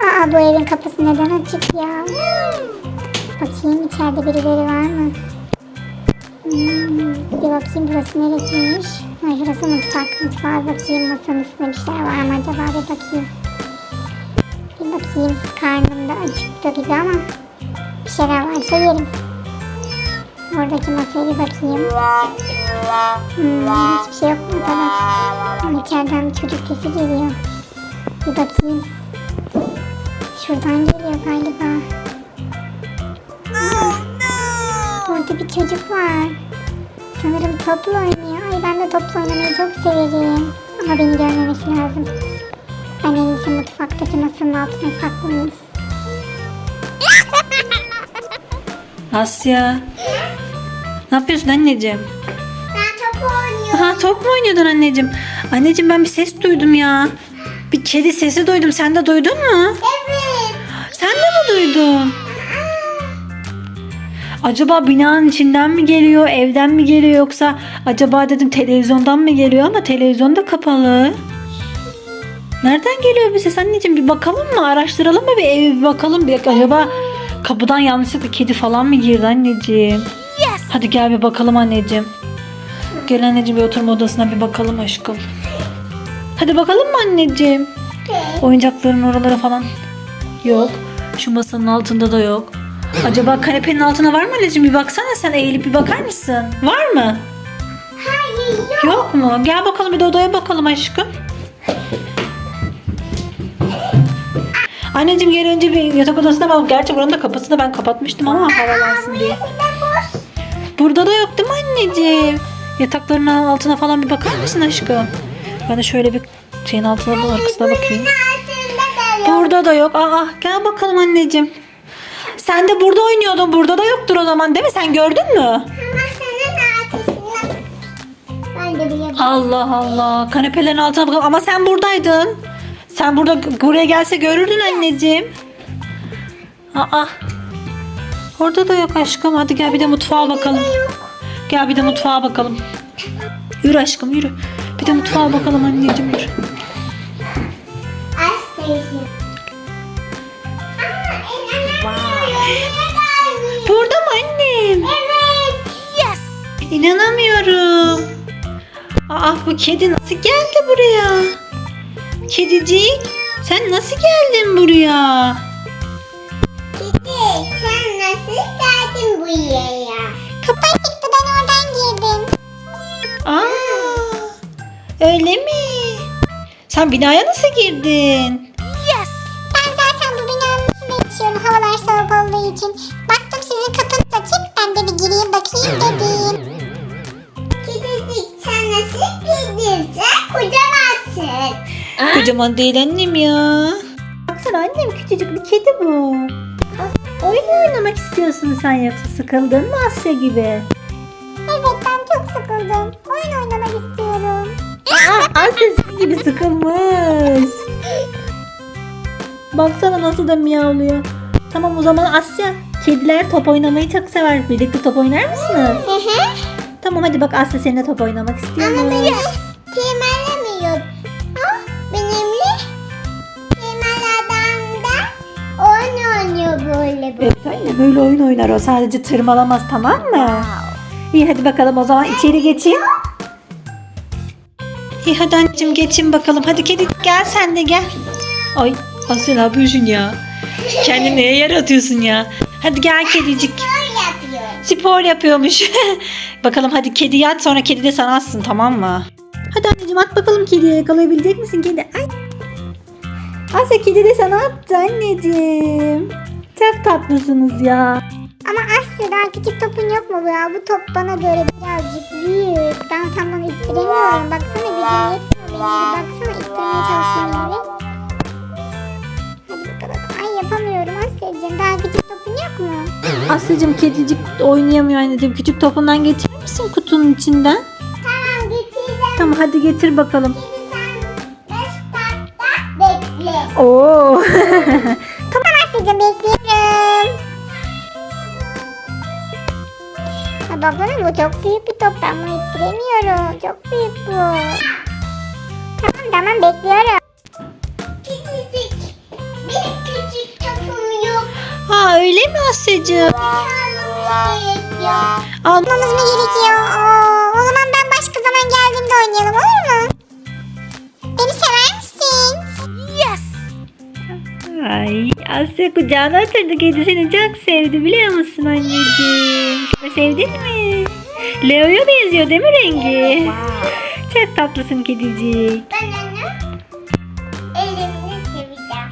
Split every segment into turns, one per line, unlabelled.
Aa bu evin kapısı neden açık ya? Bakayım içeride birileri var mı? Hmm, bir bakayım burası neresiymiş? Ha, burası mutfak. Mutfağa bakayım masanın üstünde bir şeyler var mı acaba bir bakayım. Bir bakayım karnım da acıktı gibi ama bir şeyler varsa yerim. Oradaki masaya bir bakayım. Hmm, hiçbir şey yok masada. Ama içeriden bir çocuk sesi geliyor. Bir bakayım. Şuradan geliyor galiba. Orada bir çocuk var. Sanırım topla oynuyor. Ay ben de topla oynamayı çok severim. Ama beni görmemesi lazım. Ben en iyisi mutfaktaki masanın altına saklanayım.
Asya. Ne yapıyorsun anneciğim?
Ben top oynuyorum.
Aha top mu oynuyordun anneciğim? Anneciğim ben bir ses duydum ya. Bir kedi sesi duydum. Sen de duydun mu?
Evet.
Sen de mi duydun? Acaba binanın içinden mi geliyor, evden mi geliyor yoksa acaba dedim televizyondan mı geliyor ama televizyon da kapalı. Nereden geliyor bir ses anneciğim bir bakalım mı araştıralım mı bir eve bir bakalım bir acaba kapıdan yanlışlıkla kedi falan mı girdi anneciğim? Hadi gel bir bakalım anneciğim. Gel anneciğim bir oturma odasına bir bakalım aşkım. Hadi bakalım mı anneciğim? Oyuncakların oralara falan yok. Şu masanın altında da yok. Acaba kanepenin altına var mı anneciğim? Bir baksana sen eğilip bir bakar mısın? Var mı?
Hayır yok.
Yok mu? Gel bakalım bir de odaya bakalım aşkım. Anneciğim gel önce bir yatak odasına bak. Gerçi buranın da kapısını ben kapatmıştım ama havalansın diye. Burada da yok değil mi anneciğim? Yatakların altına falan bir bakar mısın aşkım? Ben de şöyle bir şeyin altına bu arkasına bakayım. Burada da yok. Aa gel bakalım anneciğim. Sen de burada oynuyordun. Burada da yoktur o zaman değil mi? Sen gördün mü?
Ama senin altısında. Ben de biliyorum.
Allah Allah. Kanepelerin altına bakalım. Ama sen buradaydın. Sen burada buraya gelse görürdün anneciğim. Aa. Orada da yok aşkım. Hadi gel bir de mutfağa bakalım. Gel bir de mutfağa bakalım. Yürü aşkım yürü. Bir de mutfağa bakalım anneciğim yürü.
Ne
Burada mı annem?
Evet. Yes.
İnanamıyorum. Aa bu kedi nasıl geldi buraya? Kedicik sen nasıl geldin buraya?
Kedi sen nasıl geldin buraya? Kapı çıktı ben oradan girdim.
Aa öyle mi? Sen binaya nasıl girdin?
Soğuk olduğu için. Baktım sizin kapınız açık ben de bir gireyim bakayım dedim. Kedicik sen nasıl girdin? Sen kocamazsın.
Kocaman değil annem ya. Baksana annem küçücük bir kedi bu. Oyun mu oynamak istiyorsun sen yoksa sıkıldın mı Asya gibi?
Evet ben çok sıkıldım. Oyun oynamak istiyorum.
Aa, Asya senin gibi sıkılmış. Baksana nasıl da miyavlıyor. Tamam o zaman Asya. Kediler top oynamayı çok sever. Birlikte top oynar mısınız?
Hı hı.
Tamam hadi bak Asya seninle top oynamak istiyor.
Ama benim kemerlemiyor. Ah benimle kemer adamda oyun oynuyor böyle bu.
Evet anne böyle oyun oynar o. Sadece tırmalamaz tamam mı? İyi hadi bakalım o zaman içeri geçeyim. İyi hadi anneciğim geçin bakalım. Hadi kedi gel sen de gel. Ay Asya ne yapıyorsun ya? Kendine neye yer atıyorsun ya? Hadi gel kedicik.
Böyle yapıyor.
Spor yapıyormuş. bakalım hadi kedi yat sonra kedi de sana atsın tamam mı? Hadi anneciğim at bakalım kediye yakalayabilecek misin kedi? Ay. Asya kedi de sana attı anneciğim. Çok tatlısınız ya.
Ama Asya daha küçük topun yok mu bu ya? Bu top bana göre birazcık büyük. Ben tam onu ittiremiyorum. Baksana bir gün yetmiyor beni. Bir baksana ittirmeye çalışıyorum yapamıyorum Asya'cığım. Daha küçük topun yok mu?
Asya'cığım kedicik oynayamıyor anneciğim. Küçük topundan getirir misin kutunun içinden?
Tamam getirdim.
Tamam hadi getir bakalım.
Şimdi sen 5 dakika bekle.
Oo.
Tamam Asya'cığım bekliyorum. Ha baksana bu çok büyük bir top. Ben bunu ittiremiyorum. Çok büyük bu. Tamam tamam bekliyorum.
Asya'cığım. Al.
Almamız mı gerekiyor? Oo, o zaman ben başka zaman geldiğimde oynayalım olur mu? Beni sever misin?
Ay Asya kucağına oturdu. Kedi seni çok sevdi biliyor musun anneciğim? Ve sevdin mi? Leo'ya benziyor değil mi rengi? Çok tatlısın kedicik.
Ben.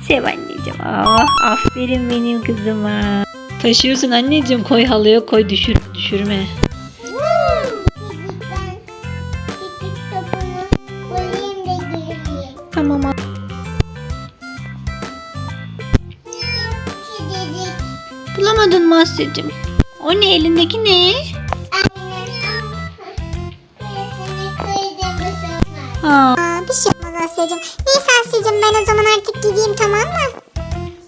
Sev anneciğim. Ah, aferin benim kızıma. Taşıyorsun anneciğim. Koy halıya koy düşür, düşürme. Tamam. Bulamadın mı Asya'cığım? O ne elindeki ne?
Aynen.
Aa,
Asya'cığım. Neyse Asya'cığım ben o zaman artık gideyim tamam mı?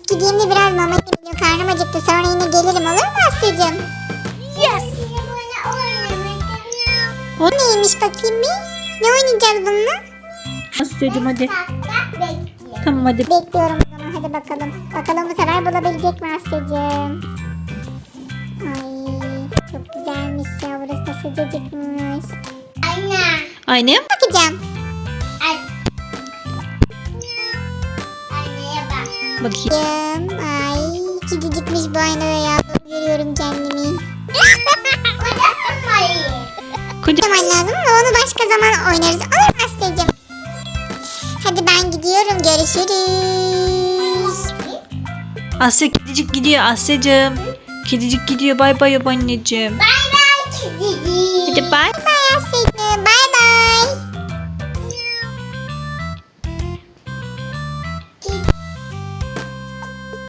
Gideyim de biraz mama yiyeyim. Karnım acıktı. Sonra yine gelirim olur mu Asya'cığım? Yes.
O-
neymiş bakayım bir? Ne oynayacağız bununla?
Asya'cığım hadi. Tamam hadi.
Bekliyorum o zaman hadi bakalım. Bakalım bu sefer bulabilecek mi Asya'cığım? Ay çok güzelmiş ya burası da sıcacıkmış. Anne.
Annem.
Bakacağım.
Bakayım.
Ay gidicikmiş bu aynada ya. Görüyorum kendimi. Kocaman lazım da onu başka zaman oynarız. Olur mu Aslı'cığım? Hadi ben gidiyorum. Görüşürüz.
Asya kedicik gidiyor Asya'cığım. Kedicik gidiyor. Bay bay anneciğim.
Bay bay kedicik. Hadi bay. Bay Asya.